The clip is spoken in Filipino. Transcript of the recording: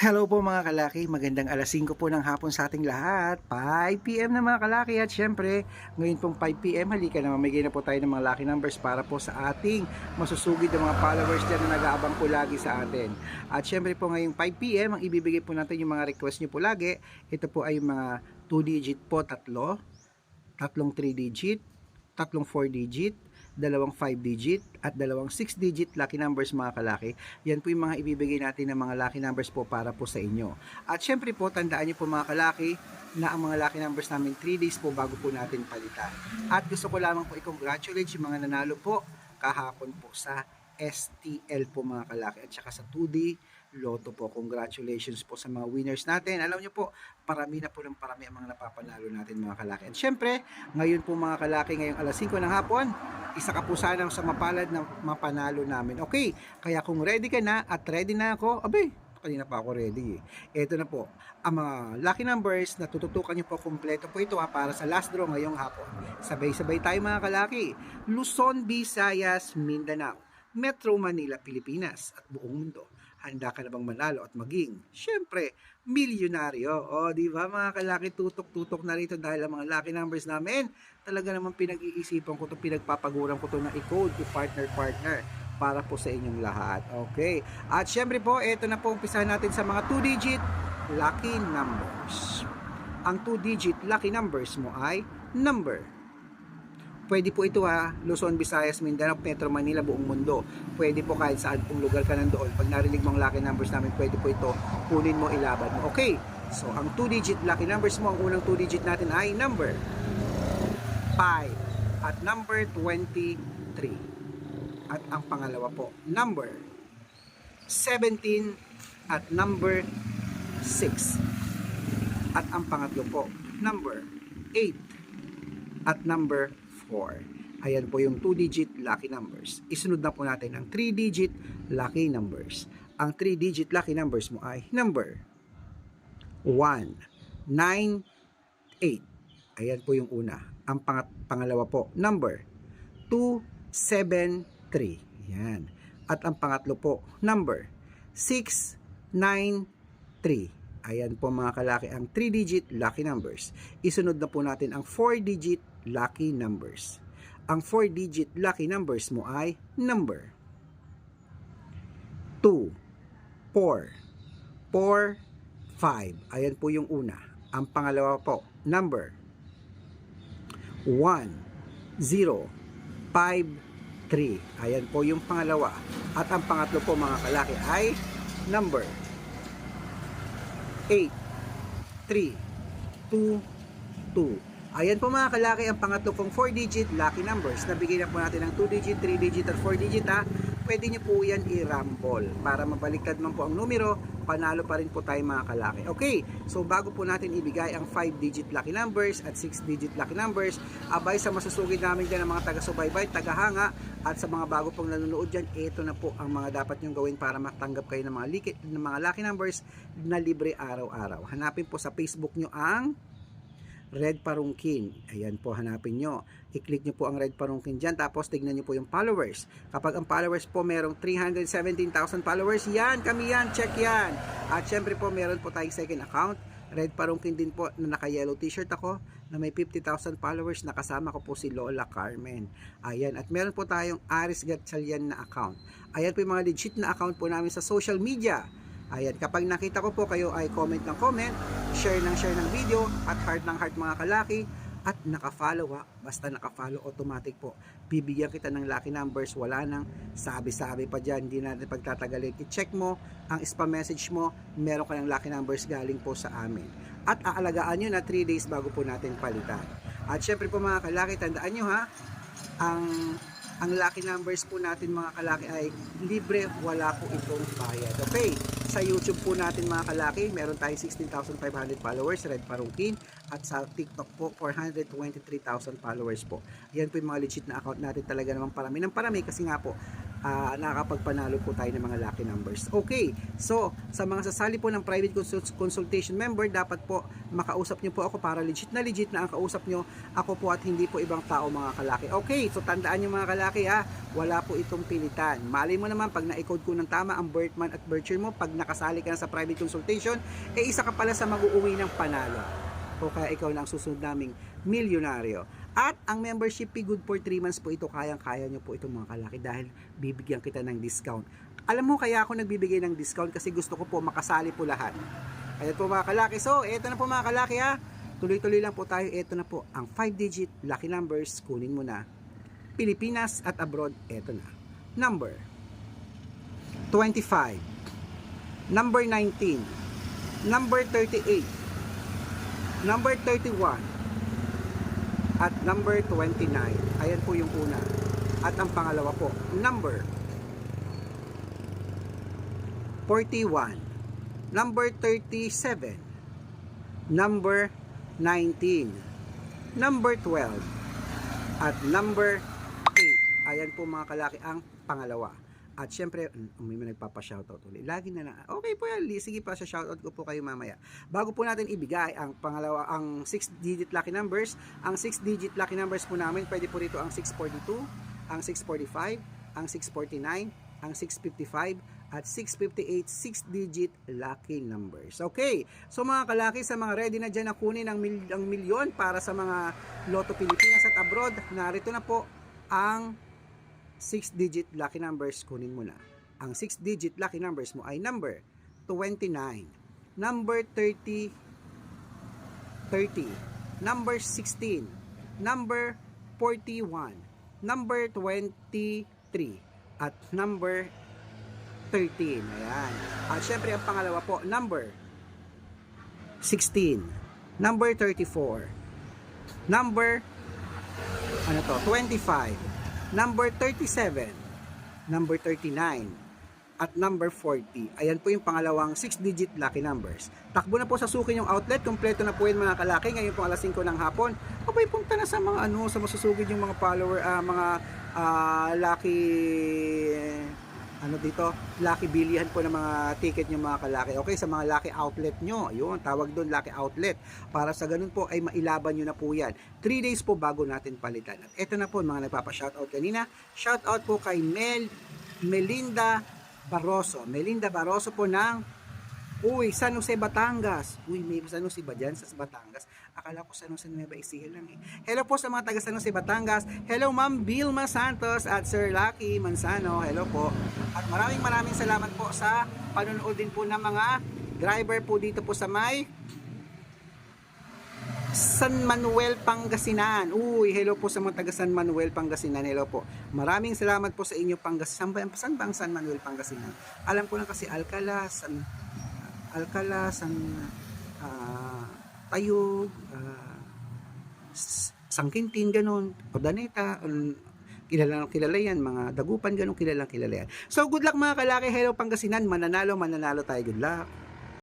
Hello po mga kalaki, magandang alas 5 po ng hapon sa ating lahat. 5pm na mga kalaki at syempre, ngayon pong 5pm, halika na mamigay na po tayo ng mga lucky numbers para po sa ating masusugid ng mga followers dyan na nag-aabang po lagi sa atin. At syempre po ngayong 5pm, ang ibibigay po natin yung mga request nyo po lagi. Ito po ay mga 2 digit po, tatlo, tatlong 3 digit, tatlong 4 digit, dalawang 5 digit at dalawang 6 digit lucky numbers mga kalaki. Yan po yung mga ibibigay natin ng mga lucky numbers po para po sa inyo. At syempre po, tandaan nyo po mga kalaki na ang mga lucky numbers namin 3 days po bago po natin palitan. At gusto ko lamang po i-congratulate yung mga nanalo po kahapon po sa STL po mga kalaki at saka sa 2D Lotto po. Congratulations po sa mga winners natin. Alam nyo po, parami na po ng parami ang mga napapanalo natin mga kalaki. At syempre, ngayon po mga kalaki, ngayong alas 5 ng hapon, isa ka po sana sa mapalad na mapanalo namin. Okay, kaya kung ready ka na at ready na ako, abay, kanina pa ako ready eh. Ito na po, ang mga lucky numbers na tututukan nyo po kompleto po ito ha, para sa last draw ngayong hapon. Sabay-sabay tayo mga kalaki. Luzon, Visayas, Mindanao, Metro Manila, Pilipinas at buong mundo. Handa ka na bang manalo at maging, syempre, milyonaryo. O, di ba mga kalaki, tutok-tutok na rito dahil ang mga lucky numbers namin, talaga naman pinag-iisipan ko to pinagpapaguran ko to na i-code, i-partner-partner para po sa inyong lahat. Okay. At syempre po, ito na po umpisahan natin sa mga 2-digit lucky numbers. Ang 2-digit lucky numbers mo ay number Pwede po ito ha, Luzon, Visayas, Mindanao, Metro Manila, buong mundo. Pwede po kahit saan pong lugar ka nandoon. Pag narinig mo ang lucky numbers namin, pwede po ito, kunin mo, ilaban mo. Okay, so ang 2-digit lucky numbers mo, ang unang 2-digit natin ay number 5 at number 23. At ang pangalawa po, number 17 at number 6. At ang pangatlo po, number 8 at number 4. Ayan po yung 2-digit lucky numbers. Isunod na po natin ang 3-digit lucky numbers. Ang 3-digit lucky numbers mo ay number 1, 9, 8. Ayan po yung una. Ang pangat pangalawa po, number 2, 7, 3. Ayan. At ang pangatlo po, number 6, 9, 3. Ayan po mga kalaki ang 3-digit lucky numbers. Isunod na po natin ang 4-digit lucky numbers. Ang 4-digit lucky numbers mo ay number 2, 4, 4, 5. Ayan po yung una. Ang pangalawa po, number 1, 0, 5, 3. Ayan po yung pangalawa. At ang pangatlo po mga kalaki ay number 8, 3, 2, 2. Ayan po mga kalaki ang pangatlo pong 4-digit lucky numbers. Nabigay na po natin ng 2-digit, 3-digit at 4-digit ha. Pwede nyo po yan i-rumble. Para mabaliktad man po ang numero, panalo pa rin po tayo mga kalaki. Okay, so bago po natin ibigay ang 5-digit lucky numbers at 6-digit lucky numbers, abay sa masusugid namin dyan ng mga taga-subaybay, taga-hanga, at sa mga bago pong nanonood dyan, ito na po ang mga dapat nyong gawin para matanggap kayo ng mga, likit, ng mga lucky numbers na libre araw-araw. Hanapin po sa Facebook nyo ang Red Parungkin. Ayan po, hanapin nyo. I-click nyo po ang Red Parungkin dyan. Tapos, tignan nyo po yung followers. Kapag ang followers po merong 317,000 followers, yan, kami yan, check yan. At syempre po, meron po tayong second account. Red Parungkin din po na naka-yellow t-shirt ako na may 50,000 followers. Nakasama ko po si Lola Carmen. Ayan. At meron po tayong Aris Gatchalian na account. Ayan po yung mga legit na account po namin sa social media. Ayan, kapag nakita ko po kayo ay comment ng comment, share ng share ng video, at heart ng heart mga kalaki, at naka-follow ha. Basta naka-follow automatic po. Bibigyan kita ng lucky numbers, wala nang sabi-sabi pa dyan, hindi natin pagtatagalin. I-check mo ang spam message mo, meron ka ng lucky numbers galing po sa amin. At aalagaan nyo na 3 days bago po natin palitan. At syempre po mga kalaki, tandaan nyo ha, ang ang lucky numbers po natin mga kalaki ay libre, wala po itong bayad. Okay, sa YouTube po natin mga kalaki, meron tayong 16,500 followers, Red Parungkin, at sa TikTok po, 423,000 followers po. Yan po yung mga legit na account natin talaga naman parami ng parami kasi nga po, ah, nakakapagpanalo po tayo ng mga lucky numbers. Okay, so sa mga sasali po ng private consult- consultation member, dapat po makausap nyo po ako para legit na legit na ang kausap nyo ako po at hindi po ibang tao mga kalaki. Okay, so tandaan nyo mga kalaki ha, wala po itong pilitan. Mali mo naman pag na-code ko ng tama ang birth month at birth year mo, pag nakasali ka na sa private consultation, eh isa ka pala sa mag-uuwi ng panalo. O kaya ikaw na ang susunod naming milyonaryo. At ang membership fee good for 3 months po ito, kayang-kaya nyo po itong mga kalaki dahil bibigyan kita ng discount. Alam mo kaya ako nagbibigay ng discount kasi gusto ko po makasali po lahat. Ayan po mga kalaki. So, eto na po mga kalaki ha. Tuloy-tuloy lang po tayo. Eto na po ang 5-digit lucky numbers. Kunin mo na. Pilipinas at abroad, eto na. Number 25. Number 19. Number 38. Number 31 at number 29. Ayan po yung una. At ang pangalawa po, number 41, number 37, number 19, number 12, at number 8. Ayan po mga kalaki ang pangalawa. At syempre, mm, may nagpapa-shoutout ulit. Lagi na lang. Okay po yan. Sige pa sa shoutout ko po kayo mamaya. Bago po natin ibigay ang pangalawa, ang 6-digit lucky numbers, ang 6-digit lucky numbers po namin, pwede po rito ang 642, ang 645, ang 649, ang 655, at 658 6-digit lucky numbers. Okay, so mga kalaki sa mga ready na dyan na kunin ang, mil- ang milyon para sa mga Lotto Pilipinas at abroad, narito na po ang 6-digit lucky numbers, kunin mo na. Ang 6-digit lucky numbers mo ay number 29, number 30, 30, number 16, number 41, number 23, at number 13. Ayan. At syempre ang pangalawa po, number 16, number 34, number ano to, 25, number 37, number 39, at number 40. Ayan po yung pangalawang 6-digit lucky numbers. Takbo na po sa sukin yung outlet. Kompleto na po yun mga kalaki. Ngayon po alas 5 ng hapon. Abay, punta na sa mga ano, sa masusugid yung mga follower, ah, mga ah, lucky ano dito, lucky bilihan po ng mga ticket nyo mga kalaki. Okay, sa mga lucky outlet nyo, ayun, tawag doon lucky outlet. Para sa ganun po ay mailaban nyo na po yan. 3 days po bago natin palitan. At eto na po mga nagpapa-shoutout kanina. Shoutout po kay Mel, Melinda Barroso. Melinda Barroso po ng Uy, San Jose, Batangas. Uy, may San Jose ba dyan sa Batangas? Akala ko San Jose Nueva Ecija lang eh. Hello po sa mga taga San Jose, Batangas. Hello Ma'am Vilma Santos at Sir Lucky Manzano. Hello po. At maraming maraming salamat po sa panonood din po ng mga driver po dito po sa may San Manuel, Pangasinan. Uy, hello po sa mga taga San Manuel, Pangasinan. Hello po. Maraming salamat po sa inyo, Pangasinan. Saan saan ba ang San Manuel, Pangasinan? Alam ko lang kasi Alcala, San, Alcala, San ah, Tayog, ah, S- Sangkintin, ganun. Odaneta, um, kilala yan, mga dagupan, ganun, kilala kilala yan. So, good luck mga kalaki. Hello, Pangasinan. Mananalo, mananalo tayo. Good luck.